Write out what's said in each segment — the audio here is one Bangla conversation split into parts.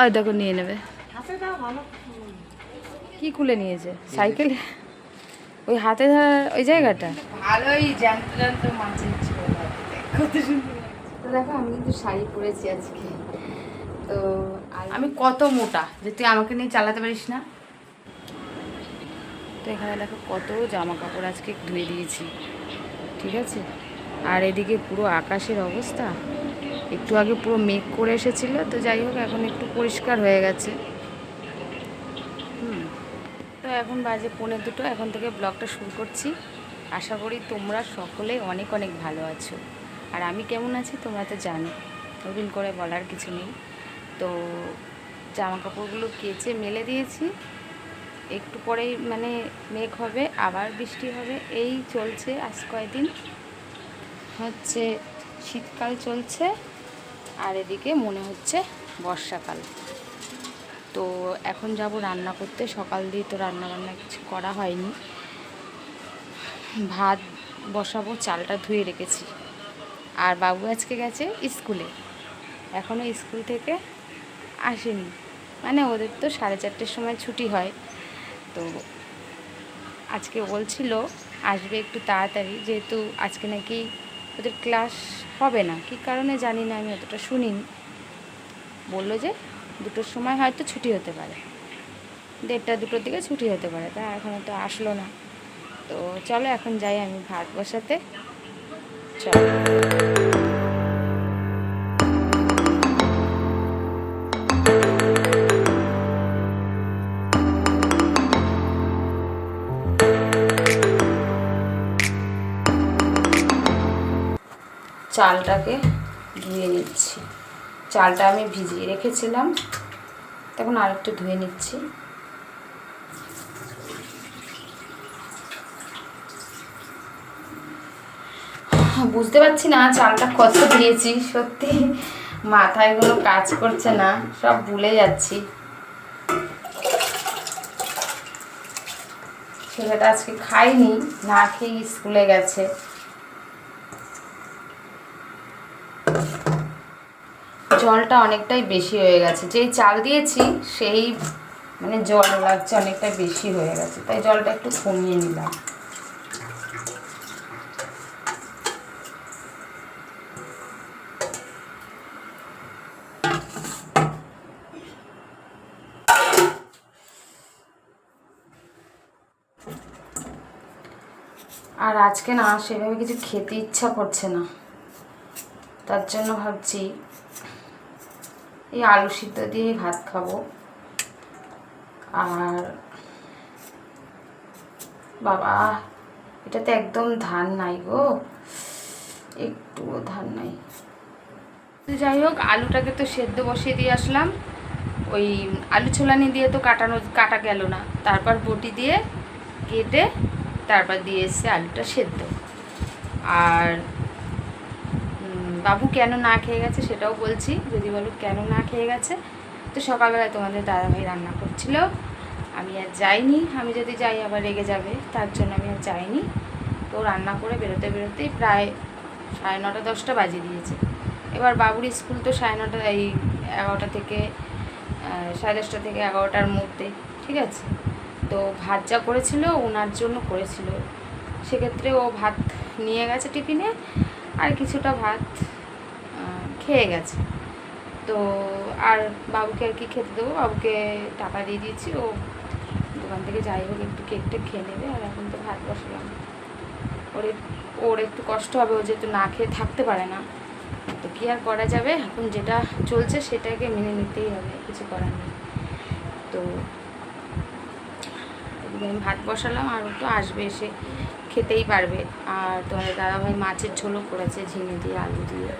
আর দেখো নিয়ে নেবে। কি খুলে নিয়েছে? সাইকেল? ওই হাতে ধরা ওই জায়গাটা? ভালোই জ্যান্ত জ্যান্ত মাছের কত সুন্দর তো দেখো আমি কিন্তু শাড়ি পরেছি আজকে। তো আমি কত মোটা যে তুই আমাকে নিয়ে চালাতে পারিস না? তো এখানে দেখো কত জামা কাপড় আজকে ধুয়ে দিয়েছি। ঠিক আছে? আর এদিকে পুরো আকাশের অবস্থা। একটু আগে পুরো মেঘ করে এসেছিল, তো যাই হোক, এখন একটু পরিষ্কার হয়ে গেছে। তো এখন বাজে পৌনে দুটো, এখন থেকে ব্লগটা শুরু করছি। আশা করি তোমরা সকলে অনেক অনেক ভালো আছো। আর আমি কেমন আছি তোমরা তো জানো নতুন করে বলার কিছু নেই। তো জামা কাপড়গুলো কেচে মেলে দিয়েছি। একটু পরেই মানে মেঘ হবে, আবার বৃষ্টি হবে, এই চলছে আজ কয়দিন? হচ্ছে শীতকাল চলছে আর এদিকে মনে হচ্ছে বর্ষাকাল। তো এখন যাব রান্না করতে। সকাল দিয়ে তো রান্না বান্না কিছু করা হয়নি। ভাত বসাবো, চালটা ধুয়ে রেখেছি। আর বাবু আজকে গেছে স্কুলে। এখনও স্কুল থেকে আসেনি। মানে ওদের তো সাড়ে চারটের সময় ছুটি হয়। তো আজকে বলছিল, আসবে একটু তাড়াতাড়ি। যেহেতু আজকে নাকি ওদের ক্লাস হবে না। কি কারণে জানি না, আমি অতটা শুনিনি। বলল যে, দুটোর সময় হয়তো ছুটি হতে পারে। দেড়টা, দুটোর দিকে ছুটি হতে পারে। তা এখনও তো আসলো না। তো চলো, এখন যাই আমি ভাত বসাতে। চলো। চালটাকে ধুয়ে নিচ্ছি। চালটা আমি ভিজিয়ে রেখেছিলাম। তখন আর একটু ধুয়ে নিচ্ছি। বুঝতে পারছি না চালটা কত দিয়েছি, সত্যি মাথায় কোনো কাজ করছে না, সব ভুলে যাচ্ছি। ছেলেটা আজকে খায়নি, না খেয়ে স্কুলে গেছে। জলটা অনেকটাই বেশি হয়ে গেছে। যেই চাল দিয়েছি, সেই মানে জল লাগছে অনেকটাই বেশি হয়ে গেছে। তাই জলটা একটু কমিয়ে নিলাম। আর আজকে না, সেভাবে কিছু খেতে ইচ্ছা করছে না। তার জন্য ভাবছি এই আলু সিদ্ধ দিয়ে ভাত খাব। আর বাবা, এটাতে একদম ধান নাই গো। একটুও ধান নাই। যাই হোক, আলুটাকে তো সেদ্ধ বসিয়ে দিয়ে আসলাম। ওই আলু ছোলানি দিয়ে তো কাটানো, কাটা গেল না। তারপর বটি দিয়ে কেটে তারপর দিয়ে এসছে আলুটা সেদ্ধ। আর বাবু কেন না খেয়ে গেছে সেটাও বলছি, যদি বলো কেন না খেয়ে গেছে। তো সকালবেলায় তোমাদের দাদাভাই রান্না করছিল। আমি আর যাইনি, আমি যদি যাই আবার রেগে যাবে, তার জন্য আমি আর যাইনি। তো রান্না করে বেরোতে বেরোতেই প্রায় সাড়ে নটা, দশটা বাজিয়ে দিয়েছে। এবার বাবুর স্কুল তো সাড়ে নটা, এই এগারোটা থেকে সাড়ে দশটা থেকে এগারোটার মধ্যে, ঠিক আছে? তো ভাত যা করেছিল ওনার জন্য করেছিল। সেক্ষেত্রে ও ভাত নিয়ে গেছে টিফিনে, আর কিছুটা ভাত খেয়ে গেছে। তো আর বাবুকে আর কি খেতে দেবো? বাবুকে টাকা দিয়ে দিয়েছি, ও দোকান থেকে যাই হোক একটু কেকটা খেয়ে নেবে, আর এখন তো ভাত বসালাম। ওর ওর একটু কষ্ট হবে, ও যেহেতু না খেয়ে থাকতে পারে না। তো কী আর করা যাবে? এখন যেটা চলছে সেটাকে মেনে নিতেই হবে, কিছু করার নেই। তো আমি ভাত বসালাম, আর ও তো আসবে এসে খেতেই পারবে। আর তোমাদের দাদাভাই মাছের ঝোলও করেছে, ঝিঙে দিয়ে, আলু দিয়ে।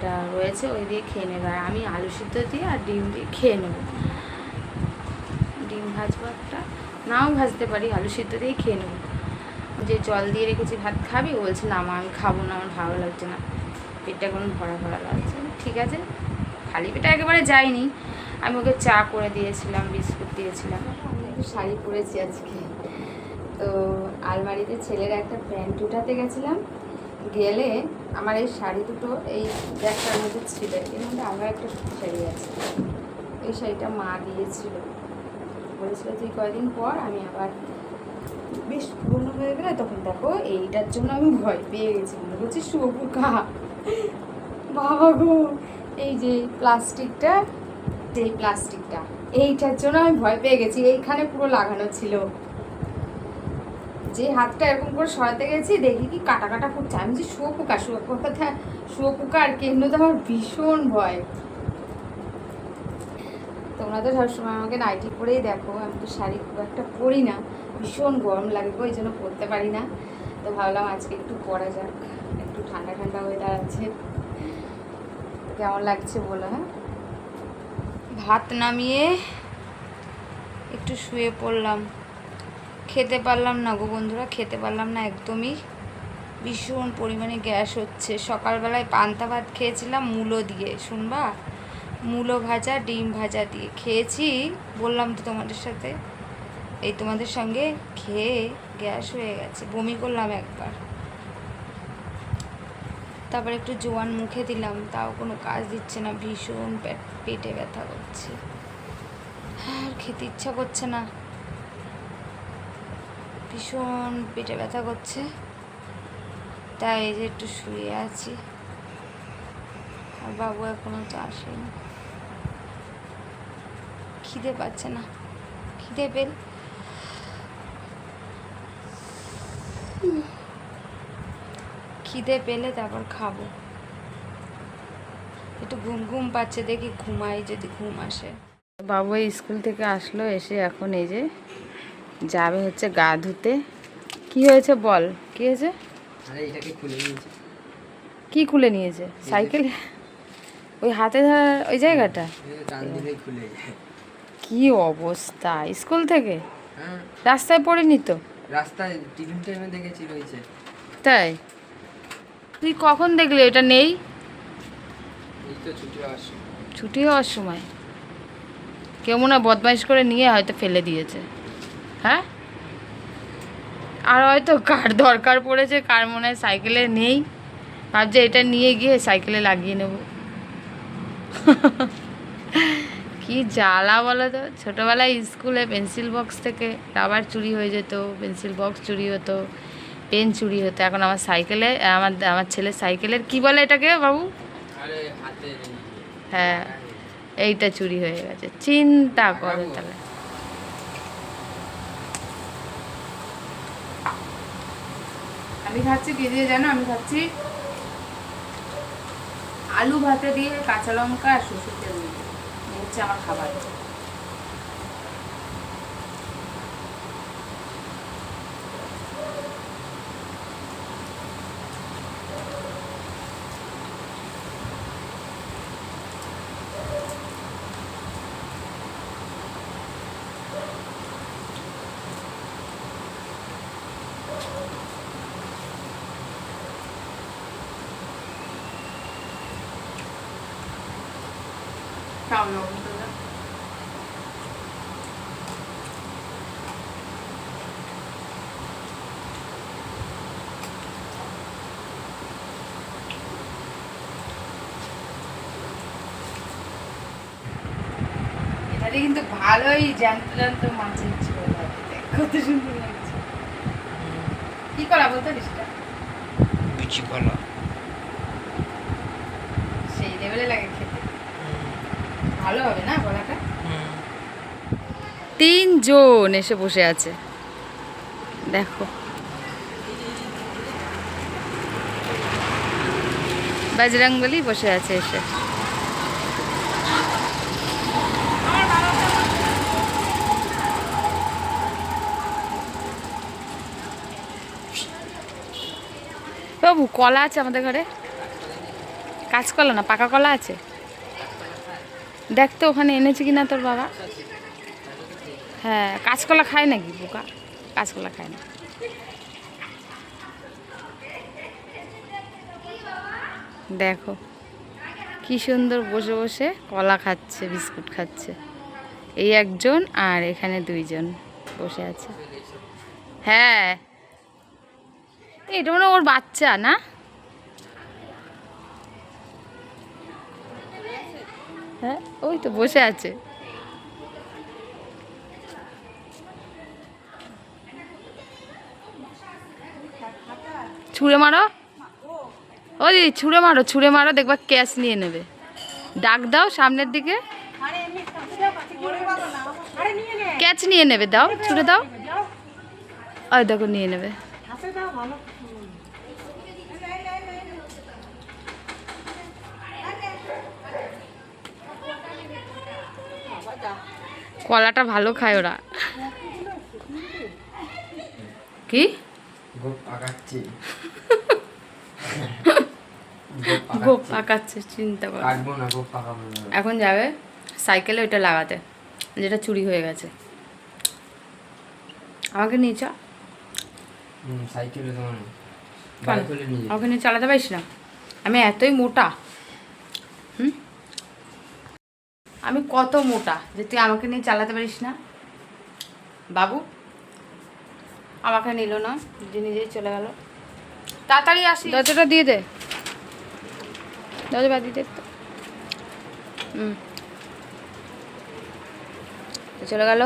এটা রয়েছে, ওই দিয়ে খেয়ে নেবে। আর আমি আলু সিদ্ধ দিয়ে আর ডিম দিয়ে খেয়ে নেব। ডিম ভাজবো একটা। নাও ভাজতে পারি, আলু সিদ্ধ দিয়েই খেয়ে নেব। যে জল দিয়ে রেখেছি, ভাত খাবি? বলছে, না মা, আমি খাব না, আমার ভালো লাগছে না। পেটটা কোনো ভরা ভরা লাগছে। ঠিক আছে খালি পেটে একেবারে যায়নি। আমি ওকে চা করে দিয়েছিলাম, বিস্কুট দিয়েছিলাম। আমি শাড়ি পরেছি আজকে। তো আলমারিতে ছেলের একটা প্যান্ট উঠাতে গেছিলাম। গেলে আমার এই শাড়ি দুটো এই ব্যাগটার মধ্যে ছিল, এর মধ্যে আরও একটা শাড়ি আছে। এই শাড়িটা মা দিয়েছিল। বলেছিল তুই কয়দিন পর আমি আবার বেশ পুরনো হয়ে গেলে তখন দেখো এইটার জন্য আমি ভয় পেয়ে গেছি। মনে করছি শুয়োপোকা বাবা গো, এই যে প্লাস্টিকটা যে প্লাস্টিকটা, এইটার জন্য আমি ভয় পেয়ে গেছি। এইখানে পুরো লাগানো ছিল। যে হাতটা এরকম করে সরাতে গেছি, দেখি কি কাটা কাটা ফুটছে। আমি যে শুয়োপোকা শুয়োপোকা শুয়োপোকা আর কেমন তো আমার ভীষণ ভয়। তোমরা তো সবসময় আমাকে নাইটি পরেই দেখো, আমি তো শাড়ি খুব একটা পরি না। ভীষণ গরম লাগে এই জন্য পরতে পারি না। তো ভাবলাম আজকে একটু পরা যাক, একটু ঠান্ডা ঠান্ডা ওয়েদার আছে। কেমন লাগছে বলো হ্যাঁ? ভাত নামিয়ে একটু শুয়ে পড়লাম। খেতে পারলাম না গো বন্ধুরা, খেতে পারলাম না একদমই। ভীষণ পরিমাণে গ্যাস হচ্ছে। সকালবেলায় পান্তা ভাত খেয়েছিলাম মূলো দিয়ে, শুনবা? মূলো ভাজা, ডিম ভাজা দিয়ে। খেয়েছি, বললাম তো তোমাদের সাথে। এই তোমাদের সঙ্গে খেয়ে গ্যাস হয়ে গেছে। বমি করলাম একবার। তারপর একটু জোয়ান মুখে দিলাম, তাও কোনো কাজ দিচ্ছে না। ভীষণ পেটে ব্যথা করছে। আর খেতে ইচ্ছা করছে না। ভীষণ পেটে ব্যথা করছে। তাই এই যে একটু শুয়ে আছি। আর বাবু এখনও তো আসেনি। খিদে পাচ্ছে না। খিদে পেল। খিদে পেলে তারপর খাব। একটু ঘুম ঘুম পাচ্ছে দেখি ঘুমাই যদি ঘুম আসে। বাবু স্কুল থেকে আসলো, এসে এখন এই যে যাবে হচ্ছে গা ধুতে। কি হয়েছে বল? কি হয়েছে? কি খুলে নিয়েছে? সাইকেল? ওই হাতে ধরা ওই জায়গাটা? কি অবস্থা? স্কুল থেকে? হ্যাঁ। রাস্তায় পড়েনি তো? রাস্তায় টিফিন টাইমে দেখেছি রয়েছে। তাই? তুই কখন দেখলি? এটা নেই? ছুটি হওয়ার সময়। ছুটি হওয়ার সময়। কেউ মনে হয় বদমাইশ করে নিয়ে হয়তো ফেলে দিয়েছে। হ্যাঁ? আর হয়তো কার দরকার পড়েছে কার মনে হয় সাইকেলে নেই। ভাবছে এটা নিয়ে গিয়ে সাইকেলে লাগিয়ে নেব। কি জ্বালা বলো তো? ছোটোবেলায় স্কুলে পেন্সিল বক্স থেকে রাবার চুরি হয়ে যেত পেন্সিল বক্স চুরি হতো পেন চুরি হতো। এখন আমার সাইকেলে আমার আমার ছেলের সাইকেলের কি বলে এটাকে বাবু? হ্যাঁ এইটা চুরি হয়ে গেছে। চিন্তা করো তাহলে। আমি খাচ্ছি কি দিয়ে জানো? আমি খাচ্ছি আলু ভাতে দিয়ে কাঁচা লঙ্কা আর সরষের তেল দিয়ে। হচ্ছে আমার খাবার। খাও লবণ তো দাও। এটাতে কিন্তু ভালোই জ্যান্ত জ্যান্ত মাছের ঝোল কত সুন্দর লাগছে। কি করা বলতো বুঝি বলো সেই লেভেলে লাগে ভালো হবে না বলাটা তিনজন এসে বসে আছে। দেখো। বজরংবলী বসে আছে এসে। বাবু, কলা আছে আমাদের ঘরে? কাঁচকলা না, পাকা কলা আছে? দেখ তো, ওখানে এনেছে কিনা তোর বাবা? হ্যাঁ কাঁচকলা খায় নাকি বোকা? কাঁচকলা খায় না। দেখো, কি সুন্দর বসে বসে কলা খাচ্ছে, বিস্কুট খাচ্ছে। এই একজন আর এখানে দুইজন বসে আছে। হ্যাঁ এটা মনে ওর বাচ্চা না? হ্যাঁ ওই তো বসে আছে। ছুঁড়ে মারো। ওই ছুঁড়ে মারো ছুঁড়ে মারো, দেখবা ক্যাশ নিয়ে নেবে। ডাক দাও সামনের দিকে। ক্যাচ নিয়ে নেবে, দাও, ছুঁড়ে দাও। ওই দেখো, নিয়ে নেবে। কলাটা ভালো খায় ওরা। কি? গোপ পাকাচ্ছি চিন্তা কর। এখন যাবে সাইকেলে ওইটা লাগাতে যেটা চুরি হয়ে গেছে। আমাকে নিয়ে চ সাইকেলে যেতে। আমাকে নিয়ে চালাতে পারিস না? আমি এতই মোটা। হুম? আমি কত মোটা যে তুই আমাকে নিয়ে চালাতে পারিস না? বাবু আমাকে নিল না যে নিজেই চলে গেল। তাড়াতাড়ি আসি দরজাটা দিয়ে দে। দরজা দিয়ে দে। তো হুম। তো চলে গেল।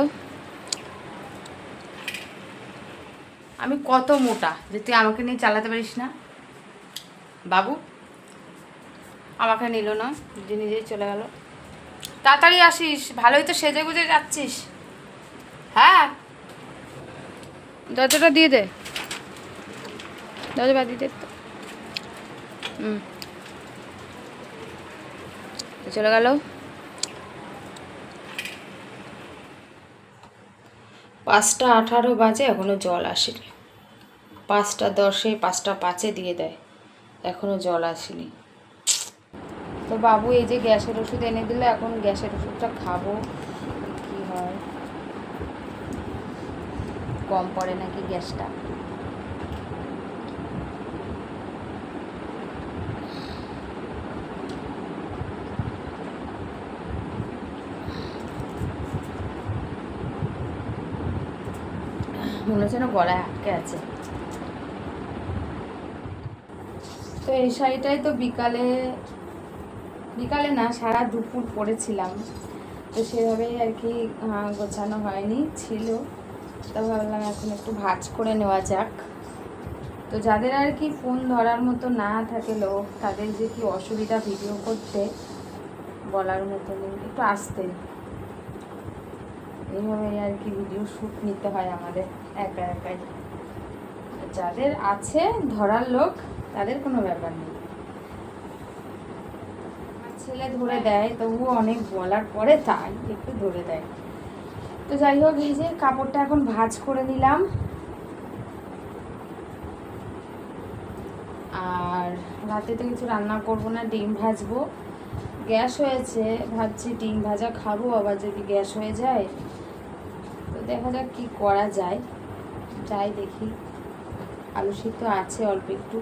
আমি কত মোটা যে তুই আমাকে নিয়ে চালাতে পারিস না? বাবু আমাকে নিল না যে নিজেই চলে গেল। তাড়াতাড়ি আসিস ভালোই তো সেজে গুজে যাচ্ছিস। হ্যাঁ? দরজাটা দিয়ে দে। দরজা দিয়ে দে। তো হুম চলে গেল। পাঁচটা আঠারো বাজে এখনও জল আসেনি। পাঁচটা দশে পাঁচটা পাঁচে দিয়ে দেয়। এখনও জল আসেনি। তো বাবু, এই যে গ্যাসের ওষুধ এনে দিলে, এখন গ্যাসের ওষুধটা খাব। কি হয়? কম পড়ে নাকি গ্যাসটা? মনে হচ্ছে না গলায় আটকে আছে। তো এই শাড়িটাই তো বিকালে বিকালে না সারা দুপুর পড়েছিলাম। তো সেভাবেই আর কি গোছানো হয়নি, ছিল। তো ভাবলাম এখন একটু ভাজ করে নেওয়া যাক। তো যাদের আর কি ফোন ধরার মতো না থাকে লোক, তাদের যে কি অসুবিধা ভিডিও করতে, বলার মতো নেই। একটু আসতে। এইভাবে আর কি ভিডিও শ্যুট নিতে হয় আমাদের একা একাই। যাদের আছে, ধরার লোক, তাদের কোনো ব্যাপার নেই। ছেলে ধরে দেয়, তবুও অনেক বলার পরে তাই একটু ধরে দেয়। তো যাই হোক, এই যে কাপড়টা এখন ভাজ করে নিলাম। আর রাতে তো কিছু রান্না করব না, ডিম ভাজবো। গ্যাস হয়েছে, ভাবছি ডিম ভাজা খাব, আবার যদি গ্যাস হয়ে যায়, তো দেখা যাক কি করা যায়। যাই দেখি। আলু সিদ্ধ আছে অল্প একটু।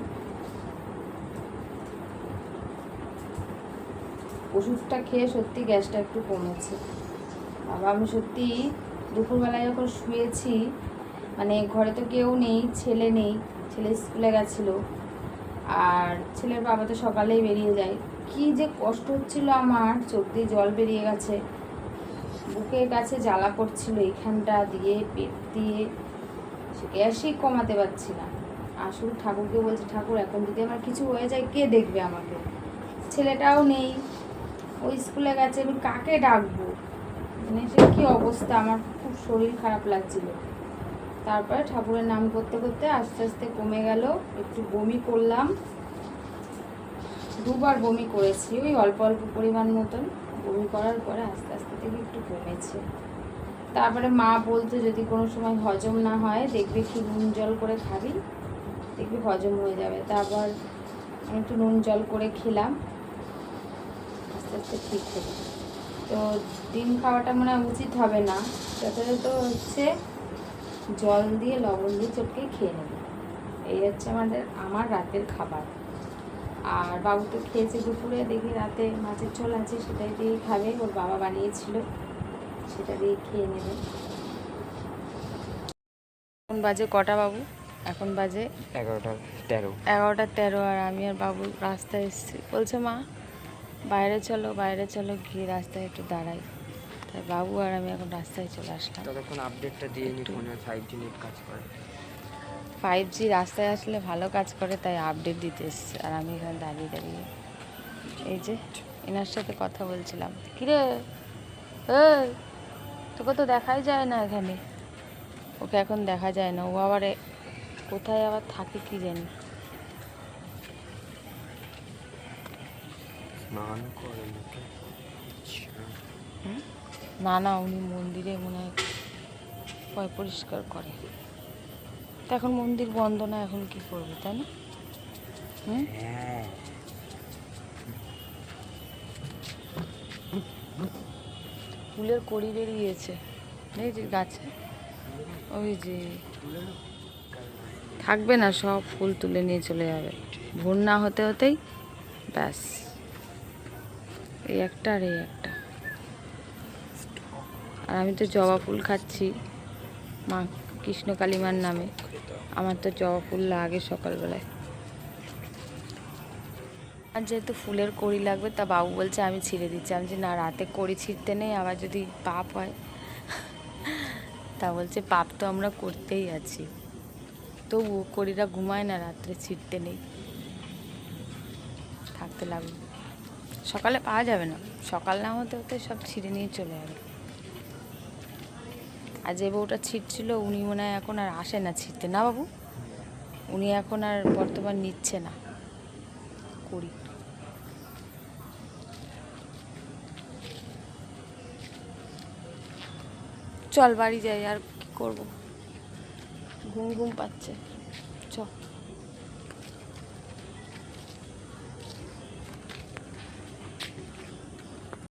ওষুধটা খেয়ে সত্যি গ্যাসটা একটু কমেছে। বাবা, আমি সত্যি দুপুরবেলায় যখন শুয়েছি মানে ঘরে তো কেউ নেই, ছেলে নেই, ছেলে স্কুলে গেছিল, আর ছেলের বাবা তো সকালেই বেরিয়ে যায়। কি যে কষ্ট হচ্ছিল আমার, চোখ দিয়ে জল বেরিয়ে গেছে। বুকের কাছে জ্বালা করছিল এইখানটা দিয়ে, পেট দিয়ে। সে গ্যাসই কমাতে পারছি না। আর শুধু ঠাকুরকে বলছে, ঠাকুর, এখন যদি আমার কিছু হয়ে যায়, কে দেখবে আমাকে? ছেলেটাও নেই ওই স্কুলে গেছে আমি কাকে ডাকবো? মানে সে কী অবস্থা? আমার খুব শরীর খারাপ লাগছিল। তারপরে ঠাকুরের নাম করতে করতে আস্তে আস্তে কমে গেল। একটু বমি করলাম। দুবার বমি করেছি, ওই অল্প অল্প পরিমাণ মতন। বমি করার পরে আস্তে আস্তে থেকে একটু কমেছে। তারপরে মা বলতো, যদি কোনো সময় হজম না হয়, দেখবে কি নুন জল করে খাবি, দেখবি হজম হয়ে যাবে। তারপর একটু নুন জল করে খেলাম। আস্তে আস্তে ঠিক হলো তো ডিম খাওয়াটা মনে হয় উচিত হবে না। যথাযথ হচ্ছে জল দিয়ে লবণ দিয়ে চটকে খেয়ে নেবে। এই হচ্ছে আমাদের আমার রাতের খাবার। আর বাবু তো খেয়েছে দুপুরে দেখি রাতে মাছের ঝোল আছে সেটাই দিয়েই খাবে। ওর বাবা বানিয়েছিল সেটা দিয়ে খেয়ে নেবে। এখন বাজে কটা বাবু? এখন বাজে এগারোটা তেরো। এগারোটা তেরো আর আমি আর বাবু রাস্তায় এসেছি। বলছে মা বাইরে চলো বাইরে চলো গিয়ে রাস্তায় একটু দাঁড়াই। তাই বাবু আর আমি এখন রাস্তায় চলে আসলাম। ততক্ষণ আপডেটটা দিয়ে নি ফোনে ফাইভ জি নেট কাজ করে। ফাইভ জি রাস্তায় আসলে ভালো কাজ করে তাই আপডেট দিতে এসছে। আর আমি এখানে দাঁড়িয়ে দাঁড়িয়ে। এই যে এনার সাথে কথা বলছিলাম। কিরে? এই তোকে তো দেখাই যায় না এখানে। ওকে এখন দেখা যায় না। ও আবার কোথায় আবার থাকে কি জানি। না না, উনি মন্দিরে মনে হয় পরিষ্কার করে। তো এখন মন্দির বন্ধ না, এখন কি করবে, তাই না? হুম? ফুলের কড়ি বেরিয়েছে। এই যে গাছে। ওই যে থাকবে না সব, ফুল তুলে নিয়ে চলে যাবে। ভোর না হতে হতেই ব্যাস। এই একটা আর এই একটা। আর আমি তো জবা ফুল খাচ্ছি মা কৃষ্ণ কালিমার নামে। আমার তো জবা ফুল লাগে সকালবেলায়। আর যেহেতু ফুলের কড়ি লাগবে, তা বাবু বলছে আমি ছিঁড়ে দিচ্ছি। আমি যে না, রাতে কড়ি ছিঁড়তে নেই, আবার যদি পাপ হয়। তা বলছে, পাপ তো আমরা করতেই আছি। তবু কড়িটা ঘুমায় না, রাত্রে ছিঁড়তে নেই। থাকতে লাগবে সকালে পাওয়া যাবে না। সকাল না হতে হতে সব ছিঁড়ে নিয়ে চলে যাবে। আর যে বউটা ছিঁড়ছিল, উনি মনে হয় এখন আর আসে না ছিঁড়তে। না বাবু, উনি এখন আর বর্তমান নিচ্ছে না। করি। চল বাড়ি যাই, আর কি করব? ঘুম ঘুম পাচ্ছে।